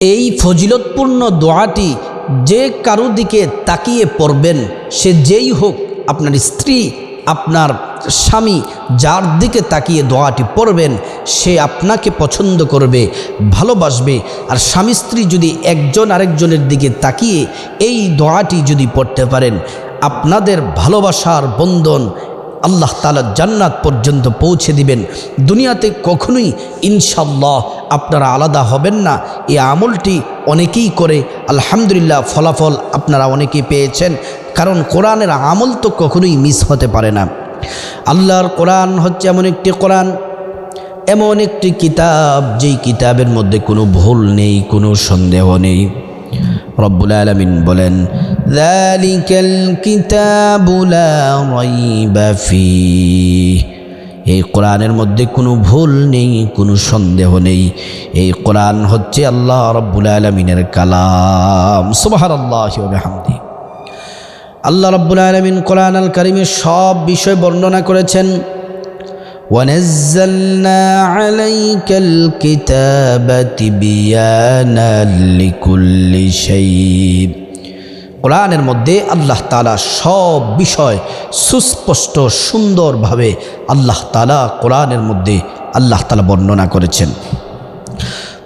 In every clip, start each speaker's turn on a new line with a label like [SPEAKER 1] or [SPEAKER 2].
[SPEAKER 1] এই ফজিলতপূর্ণ দোয়াটি যে কারও দিকে তাকিয়ে পড়বেন, সে যেই হোক আপনার স্ত্রী, আপনার স্বামী, যার দিকে তাকিয়ে দোয়াটি পড়বেন, সে আপনাকে পছন্দ করবে, ভালোবাসবে। আর স্বামী স্ত্রী যদি একজন আরেকজনের দিকে তাকিয়ে এই দোয়াটি যদি পড়তে পারেন, আপনাদের ভালোবাসার বন্ধন আল্লাহ তালা জান্নাত পর্যন্ত পৌঁছে দিবেন। দুনিয়াতে কখনোই ইনশাল্লাহ আপনারা আলাদা হবেন না। এই আমলটি অনেকেই করে। আলহামদুলিল্লাহ ফলাফল আপনারা অনেকেই পেয়েছেন। কারণ কোরআনের আমল তো কখনোই মিস হতে পারে না। আল্লাহর কোরআন হচ্ছে এমন একটি কোরআন, এমন একটি কিতাব, যেই কিতাবের মধ্যে কোনো ভুল নেই, কোনো সন্দেহ নেই। রব্বুল আলমিন বলেন যালিকাল কিতাবু লা রাইবা ফীহ এই কোরআনের মধ্যে কোনো ভুল নেই কোনো সন্দেহ নেই এই কোরআন হচ্ছে আল্লাহ রব্বুল আলমিনের কালাম সুবাহার আল্লাহ হামদি আল্লাহ রব্বুল আলমিন কোরআন আল করিমের সব বিষয় বর্ণনা করেছেন ونزلنا عليك الكتاب تبيانا لكل شيء কোরআনের মধ্যে আল্লাহ তালা সব বিষয় সুস্পষ্ট সুন্দরভাবে আল্লাহ তালা কোরআনের মধ্যে আল্লাহ তালা বর্ণনা করেছেন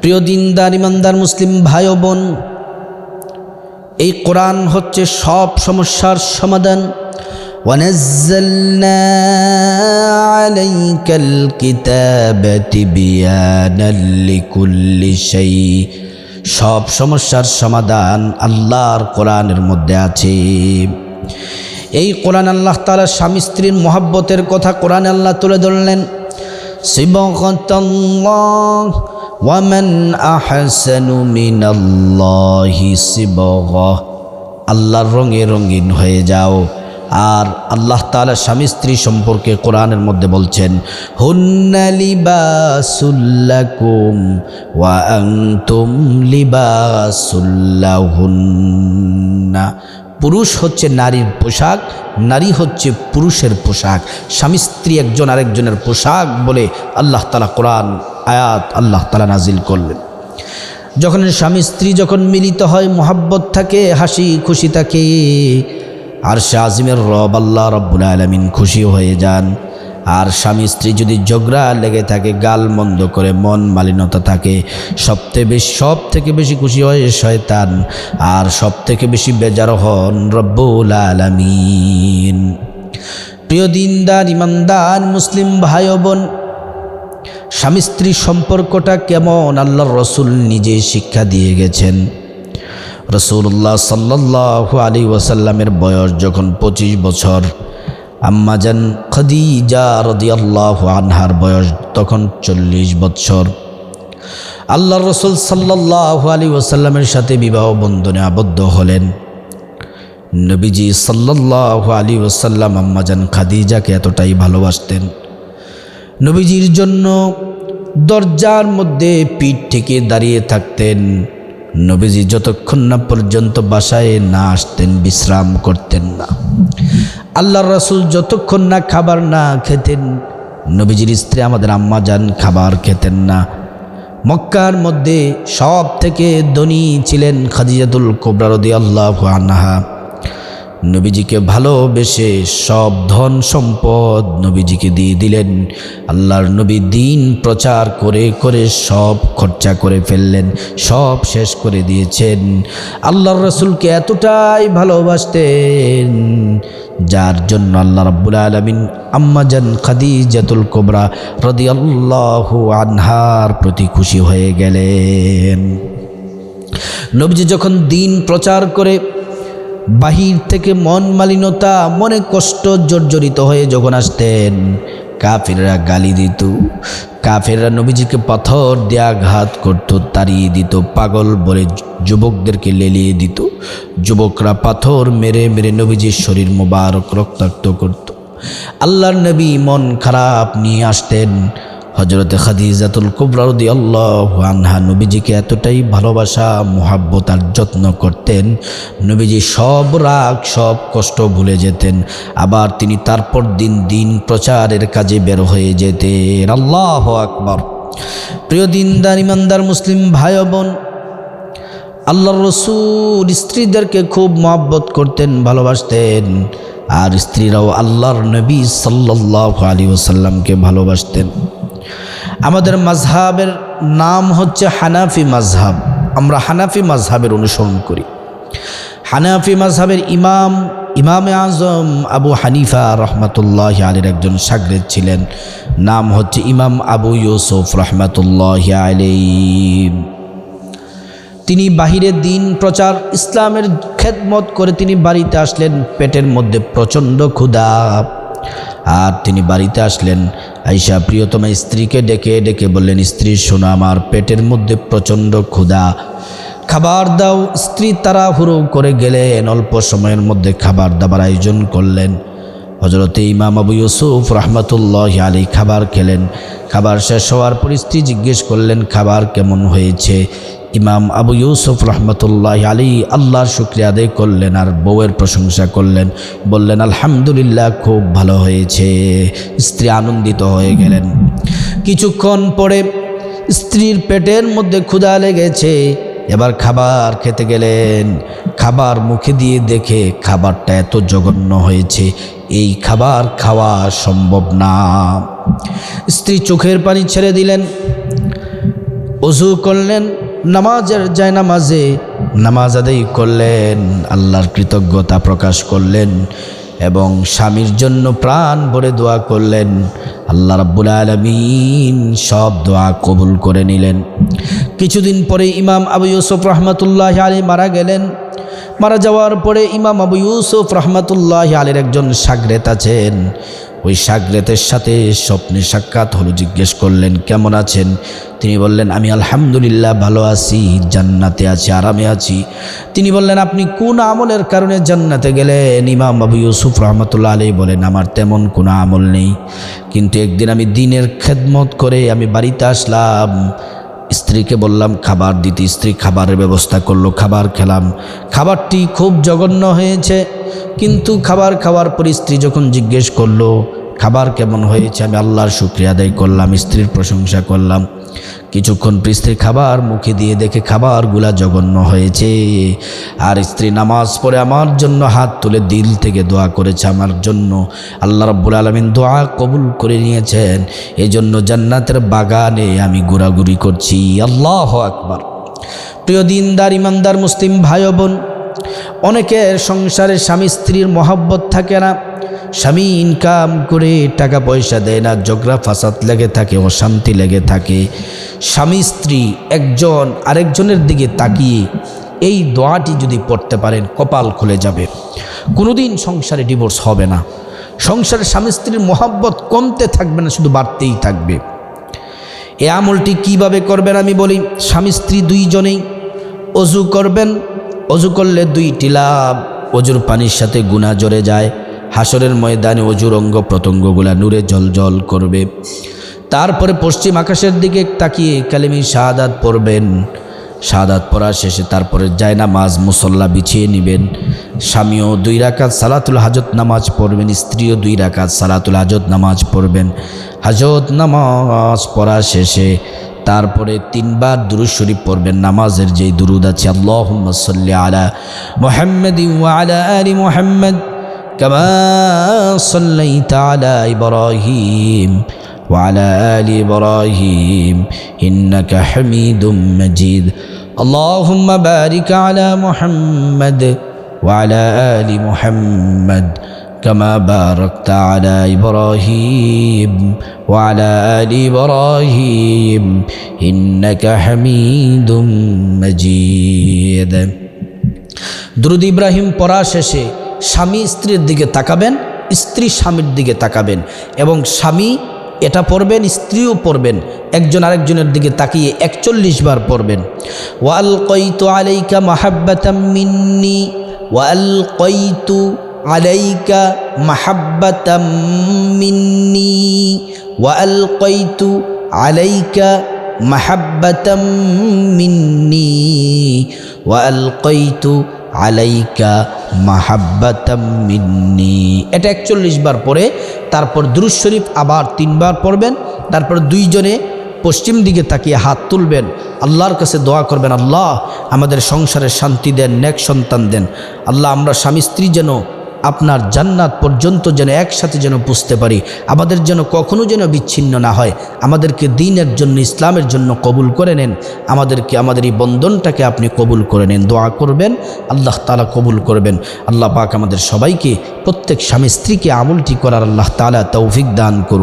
[SPEAKER 1] প্রিয় দিনদার ইমানদার মুসলিম ভাই ও বোন এই কোরআন হচ্ছে সব সমস্যার সমাধান ونزلنا عليك الكتاب تبيانا لكل شيء সব সমস্যার সমাধান আল্লাহর কোরআনের মধ্যে আছে। এই কোরআন আল্লাহ তালা স্বামী স্ত্রীর মহাব্বতের কথা কোরআন আল্লাহ তুলে ধরলেন। ওয়ামান আহসানু আল্লাহর রঙে রঙিন হয়ে যাও। আর আল্লাহ তালা স্বামী স্ত্রী সম্পর্কে কোরআনের মধ্যে বলছেন, হুন্না লিবাসুল্লাকুম ওয়া আনতুম লিবাসুল্লাহুন্না পুরুষ হচ্ছে নারীর পোশাক, নারী হচ্ছে পুরুষের পোশাক। স্বামী স্ত্রী একজন আরেকজনের পোশাক বলে আল্লাহ তালা কোরআন আয়াত আল্লাহ তালা নাজিল করলেন। যখন স্বামী স্ত্রী যখন মিলিত হয়, মোহাব্বত থাকে, হাসি খুশি থাকে আর আজিমের রব আল্লাহ রব্বুল আলমিন খুশি হয়ে যান। আর স্বামী স্ত্রী যদি ঝগড়া লেগে থাকে, গাল মন্দ করে, মন মালিনতা থাকে, সবথেকে বেশি সব থেকে বেশি খুশি হয় শয়তান। আর সব থেকে বেশি বেজার হন রব্বুল আলমিন। প্রিয় দিনদার, ইমানদার, মুসলিম ভাই বোন স্বামী স্ত্রী সম্পর্কটা কেমন? আল্লাহর রসুল নিজে শিক্ষা দিয়ে গেছেন। রসুল্লাহ সাল্লাহ আলী ওয়াসাল্লামের বয়স যখন পঁচিশ বছর আম্মাজান খদিজা রদিয়াল্লাহ আনহার বয়স তখন চল্লিশ বছর। আল্লাহ রসুল সাল্লাহ আলী ওয়াসাল্লামের সাথে বিবাহ বন্ধনে আবদ্ধ হলেন। নবীজি সাল্লাহ আলী ওসাল্লাম আম্মাজান খাদিজাকে এতটাই ভালোবাসতেন। নবীজির জন্য দরজার মধ্যে পিঠ থেকে দাঁড়িয়ে থাকতেন। নবীজি যতক্ষণ না পর্যন্ত বাসায় না আসতেন, বিশ্রাম করতেন না। আল্লাহ রসুল যতক্ষণ না খাবার না খেতেন, নবীজির স্ত্রী আমাদের আম্মা যান খাবার খেতেন না। মক্কার মধ্যে সব থেকে ধনী ছিলেন খাদিজাতুল কোবরারদি আল্লাহ আনহা। নবীজিকে ভালোবেসে সব ধন সম্পদ নবীজিকে দিয়ে দিলেন। আল্লাহর নবী দিন প্রচার করে করে সব খরচা করে ফেললেন, সব শেষ করে দিয়েছেন। আল্লাহর রসুলকে এতটাই ভালোবাসতেন, যার জন্য আল্লাহ রাব্বুল আলমিন আম্মাজান খাদিজাতুল কোবরা রদি আল্লাহ আনহার প্রতি খুশি হয়ে গেলেন। নবীজি যখন দিন প্রচার করে বাহির থেকে মন মালিনতা, মনে কষ্ট জর্জরিত হয়ে যখন আসতেন, কাফেররা গালি দিত। কাফেররা নবীজিকে পাথর দিয়ে আঘাত করত, তাড়িয়ে দিত, পাগল বলে যুবকদেরকে লেলিয়ে দিত। যুবকরা পাথর মেরে মেরে নবীজির শরীর মোবারক রক্তাক্ত করত। আল্লাহর নবী মন খারাপ নিয়ে আসতেন হজরতে খাদিজাতুল কুবরারদি আল্লাহ আনহা নবীজিকে এতটাই ভালোবাসা, মোহাব্বত আর যত্ন করতেন, নবীজি সব রাগ, সব কষ্ট ভুলে যেতেন। আবার তিনি তারপর দিন দিন প্রচারের কাজে বের হয়ে যেতেন। আল্লাহ আকবর। প্রিয় দিনদার, ইমানদার, মুসলিম ভাই বোন আল্লাহর রসুল স্ত্রীদেরকে খুব মহব্বত করতেন, ভালোবাসতেন। আর স্ত্রীরাও আল্লাহর নবী সাল্লাহ আলী ওসাল্লামকে ভালোবাসতেন। আমাদের মাঝহাবের নাম হচ্ছে হানাফি মাঝহাব। আমরা হানাফি মাঝহাবের অনুসরণ করি। হানাফি মাঝহাবের ইমাম, ইমামে আজম আবু হানিফা রহমতুল্লাহ আলীর একজন সাগরেদ ছিলেন। নাম হচ্ছে ইমাম আবু ইউসুফ রহমতুল্লাহ আলী তিনি বাহিরের দিন প্রচার, ইসলামের খেদমত করে তিনি বাড়িতে আসলেন। পেটের মধ্যে প্রচণ্ড ক্ষুধা। আর তিনি বাড়িতে আসলেন। আইসা প্রিয়তমা স্ত্রীকে ডেকে ডেকে বললেন, স্ত্রী, শোনো, আমার পেটের মধ্যে প্রচণ্ড ক্ষুধা। খাবার দাও। স্ত্রী তারা হুড়ো করে গেলেন। অল্প সময়ের মধ্যে খাবার দাবার আয়োজন করলেন। হজরতে ইমাম আবু ইউসুফ রহমতুল্লাহ আলী খাবার খেলেন। খাবার শেষ হওয়ার পর স্ত্রী জিজ্ঞেস করলেন, খাবার কেমন হয়েছে? ইমাম আবু ইউসুফ রহমতুল্লাহ আলী আল্লাহর শুক্রিয়া আদায় করলেন আর বউয়ের প্রশংসা করলেন। বললেন, আলহামদুলিল্লাহ, খুব ভালো হয়েছে। স্ত্রী আনন্দিত হয়ে গেলেন। কিছুক্ষণ পরে স্ত্রীর পেটের মধ্যে ক্ষুধা লেগেছে। এবার খাবার খেতে গেলেন। খাবার মুখে দিয়ে দেখে খাবারটা এত জঘন্য হয়েছে। এই খাবার খাওয়া সম্ভব না। স্ত্রী চোখের পানি ছেড়ে দিলেন, অজু করলেন, নামাজের যায় নামাজে নামাজ আদায় করলেন, আল্লাহর কৃতজ্ঞতা প্রকাশ করলেন। এবং স্বামীর জন্য প্রাণ ভরে দোয়া করলেন। আল্লাহ রাব্বুল আলমিন সব দোয়া কবুল করে নিলেন। কিছুদিন পরে ইমাম আবু ইউসুফ রহমতুল্লাহ আলী মারা গেলেন। মারা যাওয়ার পরে ইমাম আবু ইউসুফ রহমতুল্লাহ আলীর একজন সাগরেত আছেন। ওই সাগরেতের সাথে স্বপ্নে সাক্ষাৎ হলো, জিজ্ঞেস করলেন, কেমন আছেন? তিনি বললেন, আমি আলহামদুলিল্লাহ ভালো আছি, জান্নাতে আছি, আরামে আছি। তিনি বললেন, আপনি কোন আমলের কারণে জান্নাতে গেলেন? ইমাম বাবু ইউসুফ রহমতুল্লাহ আলী বলেন, আমার তেমন কোনো আমল নেই। কিন্তু একদিন আমি দিনের খেদমত করে আমি বাড়িতে আসলাম, স্ত্রীকে বললাম, খাবার দিতে। স্ত্রী খাবারের ব্যবস্থা করল, খাবার খেলাম। খাবারটি খুব জঘন্য হয়েছে। কিন্তু খাবার খাওয়ার পর স্ত্রী যখন জিজ্ঞেস করল, খাবার কেমন হয়েছে? আমি আল্লাহর শুক্রিয়া আদায় করলাম, স্ত্রীর প্রশংসা করলাম। কিছুক্ষণ স্ত্রী খাবার, মুখে দিয়ে দেখে খাবারগুলা জঘন্য হয়েছে। আর স্ত্রী নামাজ পড়ে আমার জন্য হাত তুলে দিল থেকে দোয়া করেছে আমার জন্য। আল্লাহ রব্বুল আলমিন দোয়া কবুল করে নিয়েছেন। এই জন্য জান্নাতের বাগানে আমি ঘোরাঘুরি করছি। আল্লাহ আকবার। প্রিয় দিনদার, ইমানদার, মুসলিম ভাই বোন অনেকের সংসারে স্বামী স্ত্রীর মহাব্বত থাকে না। স্বামী ইনকাম করে টাকা পয়সা দেয় না জগরা ফাসাদ লেগে থাকে, অশান্তি লেগে থাকে। স্বামী স্ত্রী একজন আরেকজনের দিকে তাকিয়ে এই দোয়াটি যদি পড়তে পারেন, কপাল খুলে যাবে। কোনোদিন সংসারে ডিভোর্স হবে না। সংসারে স্বামী স্ত্রীর মহাব্বত কমতে থাকবে না, শুধু বাড়তেই থাকবে। এ আমলটি কীভাবে করবেন আমি বলি, স্বামী স্ত্রী দুইজনেই অজু করবেন অজু করলে দুইটি লাভ। অজুর পানির সাথে গুণা জড়ে যায়। হাসরের ময়দানে অজুর অঙ্গ প্রত্যঙ্গগুলা নূরে জল জল করবে। তারপরে পশ্চিম আকাশের দিকে তাকিয়ে কালিমি শাহাদাত পড়বেন। শাহাদাত পড়া শেষে তারপরে যায় না মাজ মুসল্লা বিছিয়ে নেবেন। স্বামীও দুই রাকাত সালাতুল হাজত নামাজ পড়বেন, স্ত্রীও দুই রাকাত সালাতুল হাজত নামাজ পড়বেন। হাজত নামাজ পড়া শেষে তারপরে তিনবার দুরুদ শরীফ পড়বেন নামাজের যেই দুরুদ আছে আল্লাহ সাল্লি আলা মোহাম্মদ আলা আলী মোহাম্মদ كما صليت على إبراهيم وعلى آل إبراهيم إنك حميد مجيد اللهم بارك على محمد وعلى آل محمد كما باركت على إبراهيم وعلى آل إبراهيم إنك حميد مجيد درود إبراهيم পড়া শেষে স্বামী স্ত্রীর দিকে তাকাবেন স্ত্রী স্বামীর দিকে তাকাবেন এবং স্বামী এটা পড়বেন স্ত্রীও পড়বেন একজন আরেকজনের দিকে তাকিয়ে একচল্লিশ বার পড়বেন ওয়াল কৈতু আলাইকা মাহাব্বাতাম মিন্নি ওয়াল কৈতু আলাইকা মাহাব্বাতাম মিন্নি ওয়াল কৈতু আলাইকা মাহাব্বাতাম মিন্নি ওয়াল কৈতু আলাইকা মাহাব্বাতাম মিন্নি। এটা একচল্লিশ বার পরে তারপর দুরুজ শরীফ আবার তিনবার পড়বেন, তারপর দুইজনে পশ্চিম দিকে তাকিয়ে হাত তুলবেন, আল্লাহর কাছে দোয়া করবেন, আল্লাহ আমাদের সংসারে শান্তি দেন, নেক সন্তান দেন, আল্লাহ আমরা স্বামী স্ত্রী যেন আপনার জান্নাত পর্যন্ত যেন একসাথে যেন পুষতে পারি। আমাদের যেন কখনো যেন বিচ্ছিন্ন না হয়। আমাদেরকে দিনের জন্য, ইসলামের জন্য কবুল করে নেন। আমাদেরকে, আমাদের এই বন্ধনটাকে আপনি কবুল করে নেন। দোয়া করবেন, আল্লাহ তালা কবুল করবেন। আল্লাহ পাক আমাদের সবাইকে, প্রত্যেক স্বামী স্ত্রীকে আমলটি করার আল্লাহ তালা তৌফিক দান করুন।